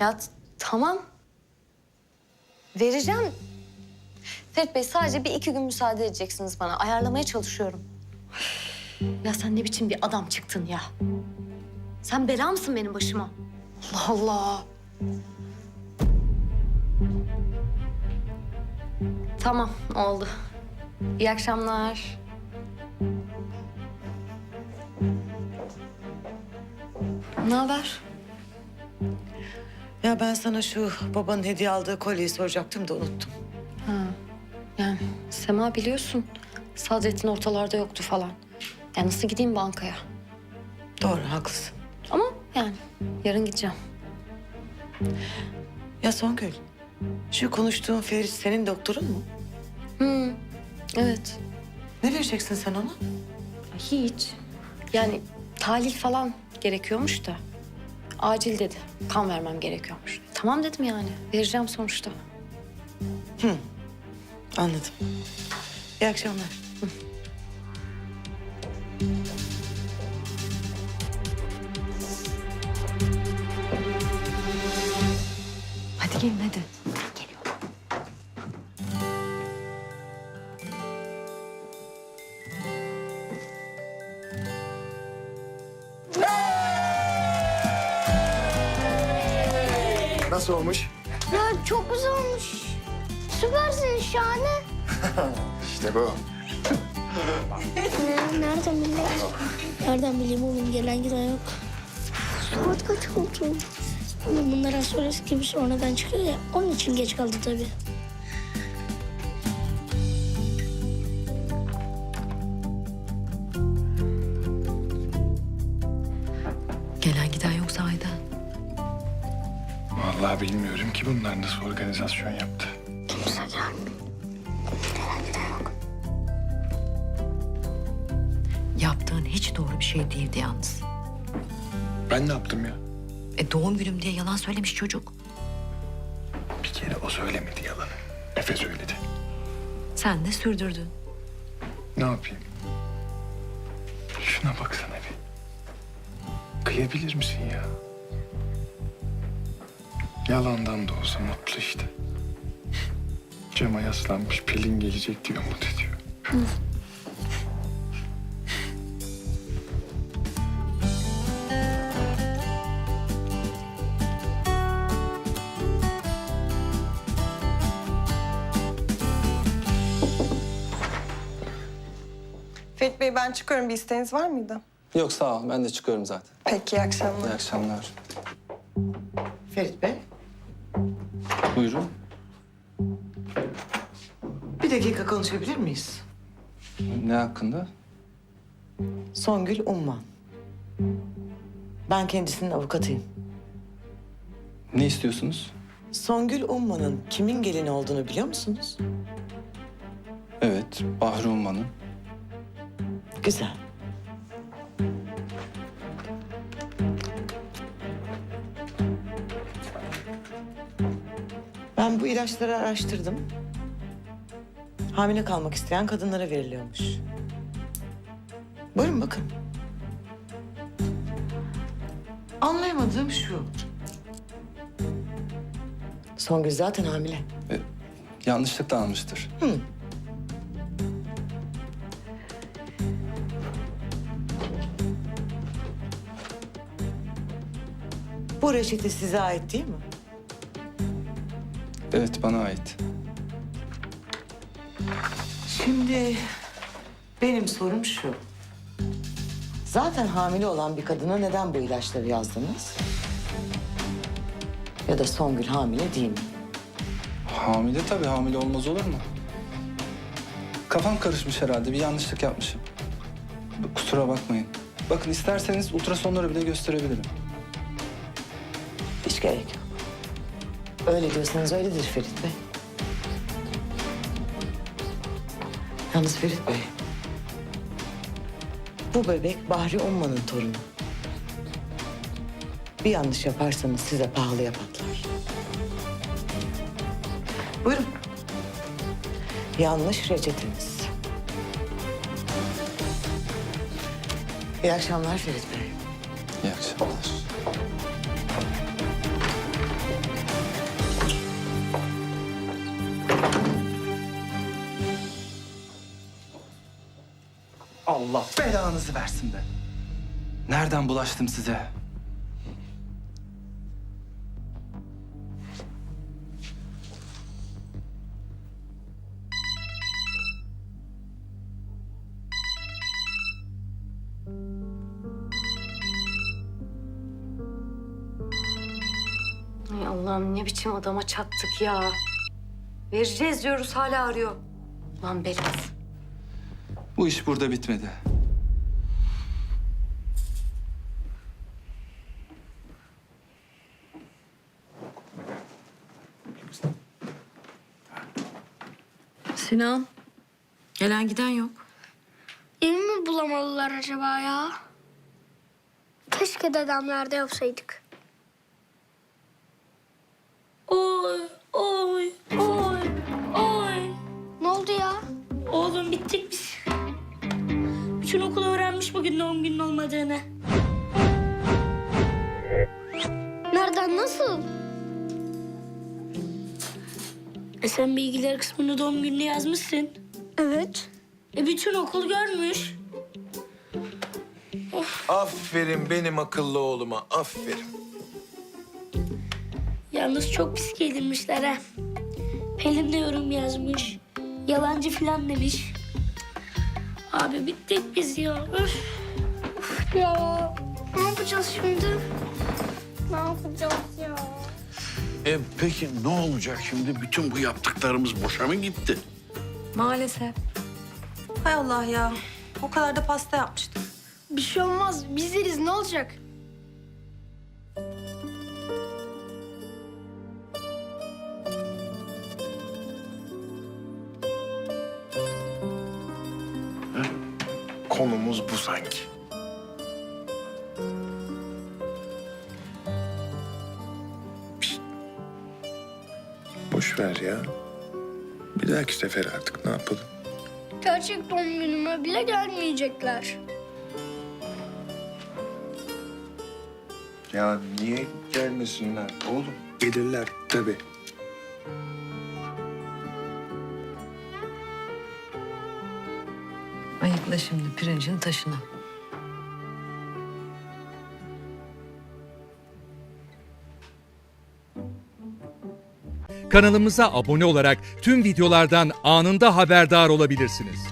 Ya tamam. Vereceğim. Ferit Bey sadece bir iki gün müsaade edeceksiniz bana. Ayarlamaya çalışıyorum. Ya sen ne biçim bir adam çıktın ya? Sen bela mısın benim başıma? Allah Allah. Tamam oldu. İyi akşamlar. Ne haber? Ya ben sana şu babanın hediye aldığı kolyeyi soracaktım da unuttum. Yani Sema biliyorsun Sadrettin ortalarda yoktu falan. Ya nasıl gideyim bankaya? Doğru, haklısın. Ama yani yarın gideceğim. Ya Songül, şu konuştuğun Ferit senin doktorun mu? Hı, evet. Ne vereceksin sen ona? Hiç. Yani tahlil falan gerekiyormuş da. Acil dedi. Kan vermem gerekiyormuş. Tamam dedim yani. Vereceğim sonuçta. Anladım. İyi akşamlar. Hadi gelin hadi. Nasıl olmuş? Ya çok güzel olmuş. Süpersin şahane. İşte bu. Ne, nereden bileyim? Nereden bileyim oğlum gelen giden yok. Saat kaç oldu? Oğlum bunlar astrolojik gibi sonradan çıkıyor ya. Onun için geç kaldı tabii. Bilmiyorum ki bunlar nasıl organizasyon yaptı. Kimse. Gelen giden yok. Yaptığın hiç doğru bir şey değildi yalnız. Ben ne yaptım ya? E doğum günüm diye yalan söylemiş çocuk. Bir kere o söylemedi yalanı. Efe söyledi. Sen de sürdürdün. Ne yapayım? Şuna baksana bir. Kıyabilir misin ya? Yalandan da olsa mutlu işte. Cama yaslanmış Pelin gelecek diyor umut ediyor. Ferit Bey ben çıkıyorum. Bir isteğiniz var mıydı? Yok sağ ol. Ben de çıkıyorum zaten. Peki iyi akşamlar. İyi akşamlar. Ferit Bey, Buyurun. bir dakika konuşabilir miyiz? Ne hakkında? Songül Umman. Ben kendisinin avukatıyım. Ne istiyorsunuz? Songül Umman'ın kimin gelini olduğunu biliyor musunuz? Evet, Bahri Umman'ın. Güzel. Ben bu ilaçları araştırdım. Hamile kalmak isteyen kadınlara veriliyormuş. Buyurun bakın. Anlayamadığım şu. Songül zaten hamile. E, yanlışlıkla almıştır. Bu reçete size ait değil mi? Evet, bana ait. Şimdi benim sorum şu. Zaten hamile olan bir kadına neden bu ilaçları yazdınız? Ya da Songül hamile değil mi? Hamile tabii, hamile olmaz olur mu? Kafam karışmış herhalde, bir yanlışlık yapmışım. Kusura bakmayın. Bakın isterseniz ultrasonları bile gösterebilirim. Hiç gerek yok. Öyle diyorsanız öyledir Ferit Bey. Yalnız Ferit Bey. Bu bebek Bahri Umman'ın torunu. Bir yanlış yaparsanız size pahalıya patlar. Buyurun. Yanlış reçeteniz. İyi akşamlar Ferit Bey. İyi akşamlar. Allah belanızı versin be. Nereden bulaştım size? Ay Allah'ım ne biçim adama çattık ya. Vereceğiz diyoruz hala arıyor. Lan Berat. Bu iş burada bitmedi. Sinan, gelen giden yok. Evi mi bulamadılar acaba ya? Keşke dedemlerde yapsaydık. Oy, oy, oy. Oğlum bittik biz. Bütün okul öğrenmiş bugün doğum günün olmadığını. Nereden, nasıl? E sen bilgiler kısmını doğum gününü yazmışsın. Evet. E bütün okul görmüş. Aferin benim akıllı oğluma, aferin. Yalnız çok pis giydirmişler ha. Pelin de yorum yazmış. Yalancı falan demiş. Abi bittik biz ya. Öf. Of ya. Ne yapacağız şimdi? Ne yapacağız ya? E peki ne olacak şimdi? Bütün bu yaptıklarımız boşa mı gitti? Maalesef. Hay Allah ya. O kadar da pasta yapmıştık. Bir şey olmaz. Biz yeriz ne olacak? Konumuz bu sanki. Pişt. Boş ver ya. Bir dahaki sefer artık ne yapalım? Gerçek doğum günüme bile gelmeyecekler. Ya niye gelmesinler oğlum? Gelirler tabii. Ayıkla şimdi pirincin taşını. Kanalımıza abone olarak tüm videolardan anında haberdar olabilirsiniz.